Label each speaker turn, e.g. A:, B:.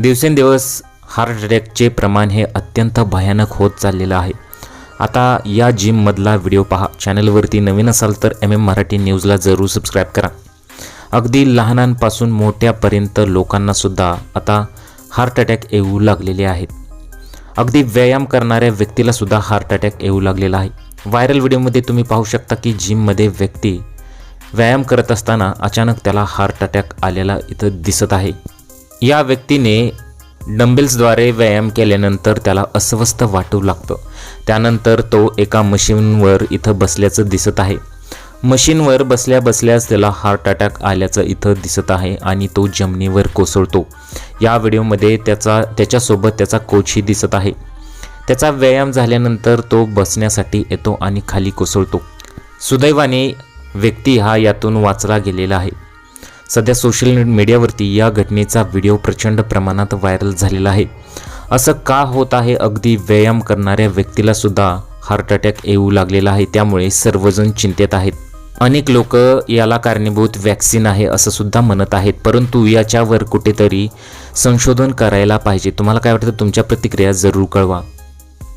A: दिवसेंदिवस हार्ट अटॅकचे प्रमाण हे अत्यंत भयानक होत चाललेलं आहे. आता या जिममधला व्हिडिओ पहा. चॅनलवरती नवीन असाल तर एम एम मराठी न्यूजला जरूर सबस्क्राईब करा. अगदी लहानांपासून मोठ्यापर्यंत लोकांनासुद्धा आता हार्ट अटॅक येऊ लागलेले आहेत. अगदी व्यायाम करणाऱ्या व्यक्तीला सुद्धा हार्ट अटॅक येऊ लागलेला आहे. व्हायरल व्हिडिओमध्ये तुम्ही पाहू शकता की जिममध्ये व्यक्ती व्यायाम करत असताना अचानक त्याला हार्ट अटॅक आलेला इथं दिसत आहे. या व्यक्तीने डंबेल्सद्वारे व्यायाम केल्यानंतर त्याला अस्वस्थ वाटू लागतं. त्यानंतर तो एका मशीनवर इथं बसल्याचं दिसत आहे. मशीनवर बसल्या बसल्याच त्याला हार्ट अटॅक आल्याचं इथं दिसत आहे आणि तो जमिनीवर कोसळतो. या व्हिडिओमध्ये त्याचा त्याच्यासोबत त्याचा कोचही दिसत आहे. त्याचा व्यायाम झाल्यानंतर तो बसण्यासाठी येतो आणि खाली कोसळतो. सुदैवाने व्यक्ती हा यातून वाचला गेलेला आहे. सध्या सोशल मीडियावरती या घटनेचा व्हिडिओ प्रचंड प्रमाणात व्हायरल झालेला आहे. असं का होत आहे? अगदी व्यायाम करणाऱ्या व्यक्तीला सुद्धा हार्ट अटॅक येऊ लागलेला आहे. त्यामुळे सर्वजण चिंतेत आहेत. अनेक लोक याला कारणीभूत वॅक्सिन आहे असं सुद्धा म्हणत आहेत. परंतु याच्यावर कुठेतरी संशोधन करायला पाहिजे. तुम्हाला काय वाटतं? तुमच्या प्रतिक्रिया जरूर कळवा.